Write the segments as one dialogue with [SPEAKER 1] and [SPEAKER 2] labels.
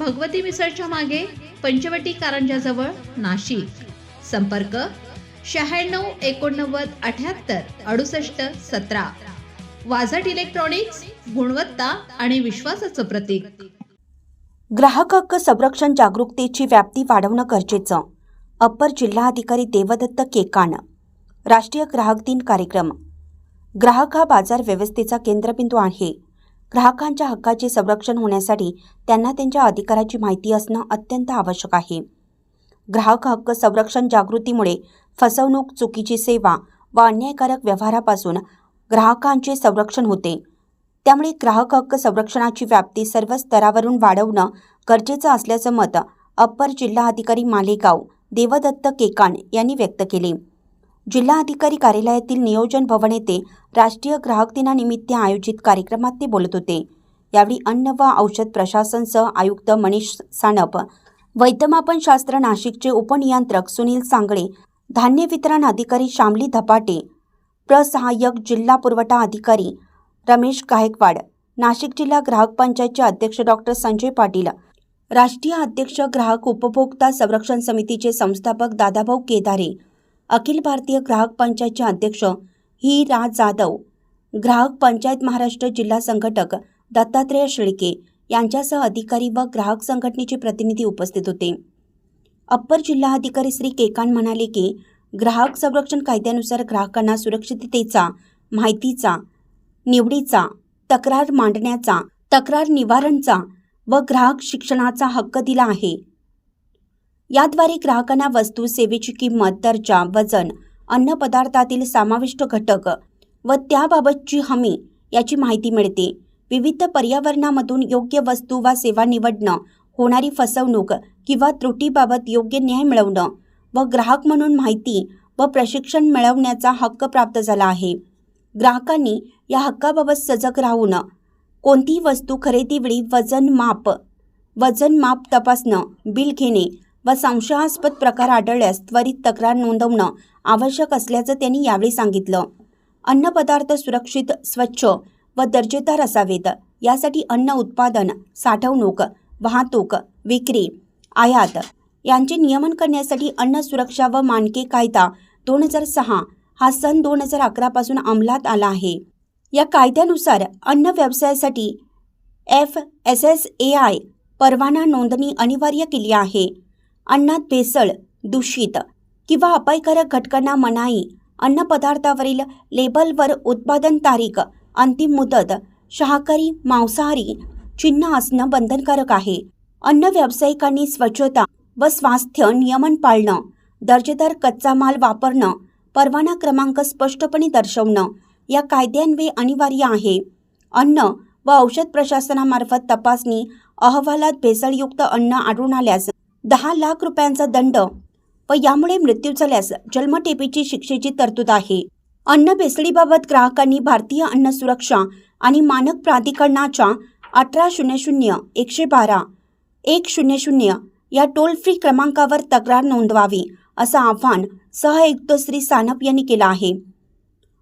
[SPEAKER 1] भगवती मिसळच्या मागे पंचवटी कारंजाजवळ नाशिक. संपर्क शहाण्णव एकोणनव्वद अठ्याहत्तर अडुसष्ट सतरा. वाझट इलेक्ट्रॉनिक्स गुणवत्ता आणि विश्वासाचं प्रतीक.
[SPEAKER 2] ग्राहक हक्क संरक्षण जागरूकतेची व्याप्ती वाढवणं गरजेचं. अप्पर जिल्हाधिकारी देवदत्त केकाण. राष्ट्रीय ग्राहक दिन कार्यक्रम. ग्राहक हा बाजार व्यवस्थेचा केंद्रबिंदू आहे. ग्राहकांच्या हक्काचे संरक्षण होण्यासाठी त्यांना त्यांच्या अधिकाराची माहिती असणं अत्यंत आवश्यक आहे. ग्राहक हक्क संरक्षण जागृतीमुळे फसवणूक चुकीची सेवा व अन्यायकारक व्यवहारापासून ग्राहकांचे संरक्षण होते. त्यामुळे ग्राहक हक्क संरक्षणाची व्याप्ती सर्व स्तरावरून वाढवणं गरजेचं असल्याचं मत अप्पर जिल्हाधिकारी मालेगाव देवदत्त केकाण यांनी व्यक्त केले. जिल्हाधिकारी कार्यालयातील नियोजन भवन येथे राष्ट्रीय ग्राहक दिनानिमित्त आयोजित कार्यक्रमात ते बोलत होते. यावेळी अन्न व औषध प्रशासन सह आयुक्त मनीष सानप वैद्यमापनशास्त्र नाशिकचे उपनियंत्रक सुनील सांगळे धान्य वितरण अधिकारी शामली धपाटे प्रसहाय्यक जिल्हा पुरवठा अधिकारी रमेश गायकवाड नाशिक जिल्हा ग्राहक पंचायतचे अध्यक्ष डॉक्टर संजय पाटील राष्ट्रीय अध्यक्ष ग्राहक उपभोक्ता संरक्षण समितीचे संस्थापक दादाभाऊ केदारे अखिल भारतीय ग्राहक पंचायतचे अध्यक्ष ही रा जाधव ग्राहक पंचायत महाराष्ट्र जिल्हा संघटक दत्तात्रेय शेळके यांच्यासह अधिकारी व ग्राहक संघटनेचे प्रतिनिधी उपस्थित होते. अप्पर जिल्हाधिकारी श्री केकान म्हणाले की ग्राहक संरक्षण कायद्यानुसार ग्राहकांना सुरक्षिततेचा माहितीचा निवडीचा तक्रार मांडण्याचा तक्रार निवारणचा व ग्राहक शिक्षणाचा हक्क दिला आहे. याद्वारे ग्राहकांना वस्तू सेवेची किंमत दर्जा वजन अन्नपदार्थातील समाविष्ट घटक व त्याबाबतची हमी याची माहिती मिळते. विविध पर्यावरणामधून योग्य वस्तू वा सेवा निवडणं होणारी फसवणूक किंवा त्रुटीबाबत योग्य न्याय मिळवणं व ग्राहक म्हणून माहिती व प्रशिक्षण मिळवण्याचा हक्क प्राप्त झाला आहे. ग्राहकांनी या हक्काबाबत सजग राहून कोणतीही वस्तू खरेदीवेळी वजन माप वजन माप तपासणं बिल घेणे व संशयास्पद प्रकार आढळल्यास त्वरित तक्रार नोंदवणं आवश्यक असल्याचं त्यांनी यावेळी सांगितलं. अन्नपदार्थ सुरक्षित स्वच्छ व दर्जेदार असावेत. यासाठी अन्न उत्पादन साठवणूक वाहतूक विक्री आयात यांचे नियमन करण्यासाठी अन्न सुरक्षा व मानके कायदा दोन हजार सहा हा सन दोन हजार अकरापासून अंमलात आला आहे. या कायद्यानुसार अन्न व्यवसायासाठी F S S A I परवाना नोंदणी अनिवार्य केली आहे. अन्नात भेसळ दूषित किंवा अपायकारक घटकांना मनाई अन्नपदार्थावरील लेबलवर उत्पादन तारीख अंतिम मुदत शाकाहारी मांसाहारी चिन्ह असणं बंधनकारक आहे. अन्न व्यावसायिकांनी स्वच्छता व स्वास्थ्य नियमन पाळणं दर्जेदार कच्चा माल वापरणं परवाना क्रमांक स्पष्टपणे दर्शवणं या कायद्यान्वये अनिवार्य आहे. अन्न व औषध प्रशासनामार्फत तपासणी अहवालात भेसळयुक्त अन्न आढळून आल्यास दहा लाख रुपयांचा दंड व यामुळे मृत्यू झाल्यास जन्मठेपेची शिक्षेची तरतूद आहे. अन्न भेसळीबाबत ग्राहकांनी भारतीय अन्न सुरक्षा आणि मानक प्राधिकरणाच्या अठरा शून्य शून्य एकशे बारा एक शून्य शून्य या टोल फ्री क्रमांकावर तक्रार नोंदवावी असं आव्हान सहआयुक्त श्री सानप यांनी केलं आहे.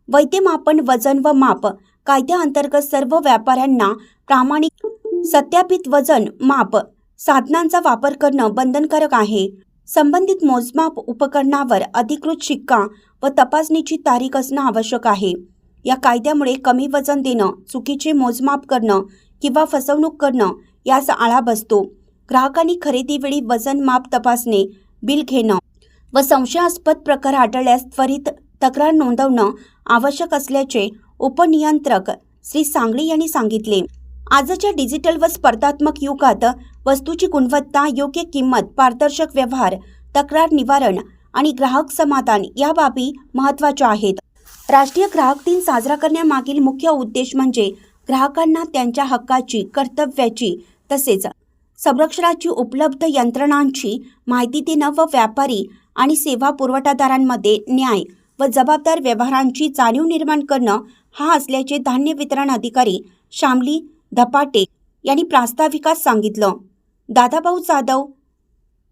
[SPEAKER 2] वैद्यमापन वजन व माप कायद्याअंतर्गत सर्व व्यापाऱ्यांना प्रामाणिक सत्यापित वजन माप साधनांचा वापर करणं बंधनकारक आहे. संबंधित मोजमाप उपकरणावर अधिकृत शिक्का व तपासणीची तारीख असणं आवश्यक आहे. या कायद्यामुळे कमी वजन देणं चुकीचे मोजमाप करणं किंवा फसवणूक करणं यास आळा बसतो. ग्राहकांनी खरेदीवेळी वजन माप तपासणे बिल घेणं व संशयास्पद प्रकार आढळल्यास त्वरित तक्रार नोंदवणं आवश्यक असल्याचे उपनियंत्रक श्री सांगळी यांनी सांगितले. आजच्या डिजिटल व स्पर्धात्मक युगात वस्तूची गुणवत्ता योग्य किंमत पारदर्शक व्यवहार तक्रार निवारण आणि ग्राहक समाधान या बाबी महत्त्वाच्या आहेत. राष्ट्रीय ग्राहक दिन साजरा करण्यामागील मुख्य उद्देश म्हणजे ग्राहकांना त्यांच्या हक्काची कर्तव्याची तसेच संरक्षणाची उपलब्ध यंत्रणांची माहिती देणं व व्यापारी आणि सेवा पुरवठादारांमध्ये न्याय व जबाबदार व्यवहारांची जाणीव निर्माण करणं हा असल्याचे धान्य वितरण अधिकारी शामली धपाटे यांनी प्रास्ताविकात सांगितलं. दादाभाऊ जाधव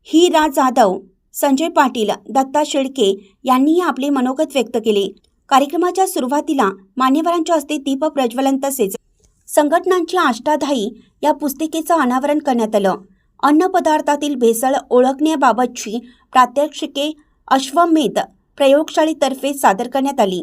[SPEAKER 2] ही रा जाधव संजय पाटील दत्ता शेळके यांनीही आपले मनोगत व्यक्त केले. कार्यक्रमाच्या सुरुवातीला मान्यवरांच्या हस्ते दीप प्रज्वलन तसेच संघटनांची अष्टाधाई या पुस्तिकेचं अनावरण करण्यात आलं. अन्नपदार्थातील भेसळ ओळखण्याबाबतची प्रात्यक्षिके अश्वमेध प्रयोगशाळेतर्फे सादर करण्यात आली.